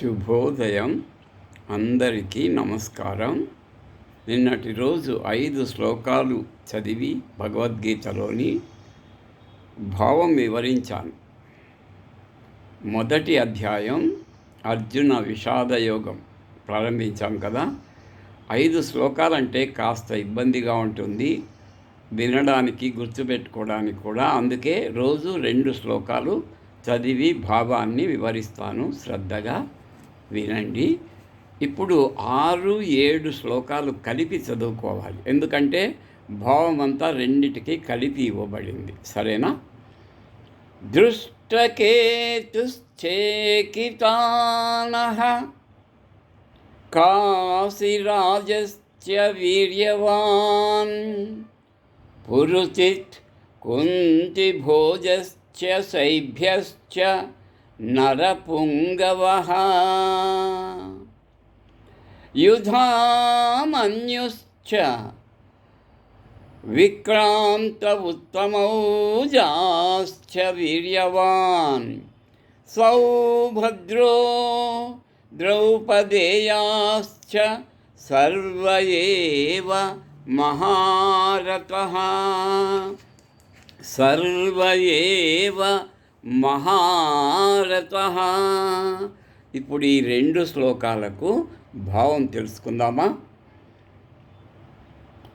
శుభోదయం. అందరికీ నమస్కారం. నిన్నటి రోజు ఐదు శ్లోకాలు చదివి భగవద్గీతలోని భావం వివరించాను. మొదటి అధ్యాయం అర్జున విషాదయోగం ప్రారంభించాం కదా. ఐదు శ్లోకాలంటే కాస్త ఇబ్బందిగా ఉంటుంది. వినడానికి గుర్తుపెట్టుకోవడానికి కూడా. అందుకే రోజు రెండు శ్లోకాలు చదివి భావాన్ని వివరిస్తాను శ్రద్ధగా. వినండి. ఇప్పుడు ఆరు ఏడు శ్లోకాలు కలిపి చదువుకోవాలి. ఎందుకంటే భావం అంతా రెండిటికి కలిపి ఇవ్వబడింది. సరేనా? దృష్టకేతుశ్చేకితానః కాశీరాజస్య వీర్యవాన్ పురుచిత్ కుంతిభోజశ్చ శైభ్యశ్చ नरपुङ्गवः। युधामन्युश्च विक्रान्त उत्तमौजाश्च वीर्यवान्। सौ द्रौपदेयाश्च सर्व एव महारथः। सर्व एव మహారత ఇప్పుడు ఈ రెండు శ్లోకాలకు భావం తెలుసుకుందామా?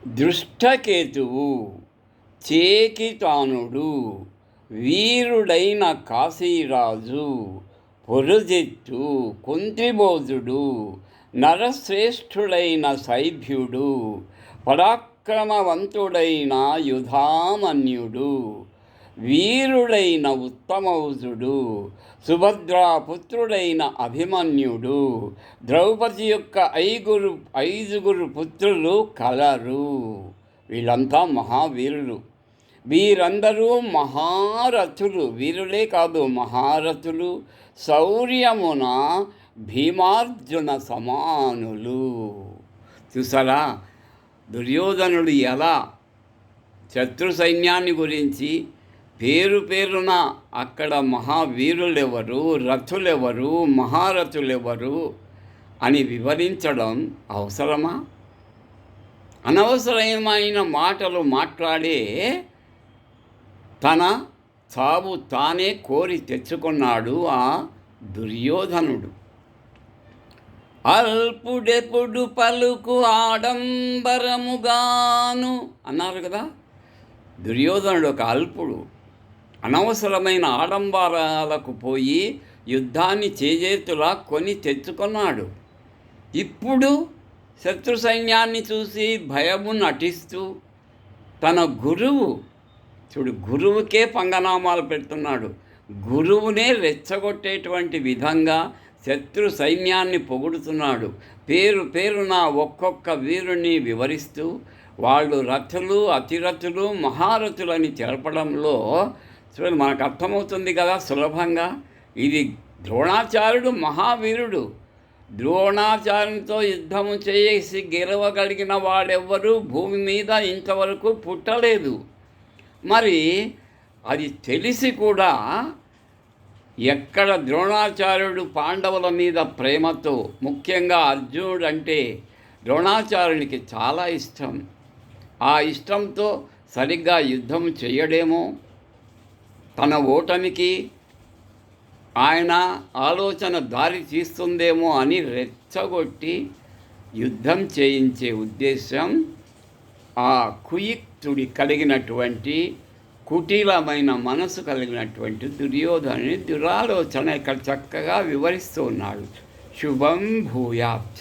దృష్టకేతువు చేకితానుడు వీరుడైన కాశీరాజు పొరుజెత్తు కుంత్రిబోధుడు నరశ్రేష్ఠుడైన సైభ్యుడు పరాక్రమవంతుడైన యుధామన్యుడు వీరుడైన ఉత్తమౌజుడు సుభద్రాపుత్రుడైన అభిమన్యుడు ద్రౌపది యొక్క ఐగురు ఐదుగురు పుత్రులు కలరు. వీళ్ళంతా మహావీరులు. వీరందరూ మహారథులు. వీరులే కాదు మహారథులు. శౌర్యమున భీమార్జున సమానులు. చూసారా? దుర్యోధనుడు ఎలా శత్రు సైన్యాన్ని గురించి పేరు పేరున అక్కడ మహావీరులెవరు రథులెవరు మహారథులెవరు అని వివరించడం అవసరమా? అనవసరమైన మాటలు మాట్లాడే తన చావు తానే కోరి తెచ్చుకున్నాడు ఆ దుర్యోధనుడు. అల్పుడెప్పుడు పలుకు ఆడంబరముగాను అన్నారు కదా? దుర్యోధనుడు ఒక అల్పుడు. అనవసరమైన ఆడంబరాలకు పోయి యుద్ధాన్ని చేజేతులా కొని తెచ్చుకున్నాడు. ఇప్పుడు శత్రు సైన్యాన్ని చూసి భయము నటిస్తూ తన గురువు చూడు గురువుకే పంగనామాలు పెడుతున్నాడు. గురువునే రెచ్చగొట్టేటువంటి విధంగా శత్రు సైన్యాన్ని పొగుడుతున్నాడు. పేరు పేరున ఒక్కొక్క వీరుని వివరిస్తూ వాళ్ళు రథులు అతిరథులు మహారథులని తెలపడంలో చూడండి మనకు అర్థమవుతుంది కదా సులభంగా. ఇది ద్రోణాచార్యుడు మహావీరుడు. ద్రోణాచార్యునితో యుద్ధము చేసి గెలవగలిగిన వాడెవ్వరూ భూమి మీద ఇంతవరకు పుట్టలేదు. మరి అది తెలిసి కూడా ఎక్కడ ద్రోణాచార్యుడు పాండవుల మీద ప్రేమతో ముఖ్యంగా అర్జునుడు అంటే ద్రోణాచార్యునికి చాలా ఇష్టం. ఆ ఇష్టంతో సరిగ్గా యుద్ధం చేయడేమో. తన ఓటమికి ఆయన ఆలోచన దారి తీస్తుందేమో అని రెచ్చగొట్టి యుద్ధం చేయించే ఉద్దేశం ఆ కుయుక్తుడి కలిగినటువంటి కుటీలమైన మనసు కలిగినటువంటి దుర్యోధనుని దురాలోచన ఇక్కడ చక్కగా వివరిస్తూ ఉన్నాడు. శుభం భూయాత్.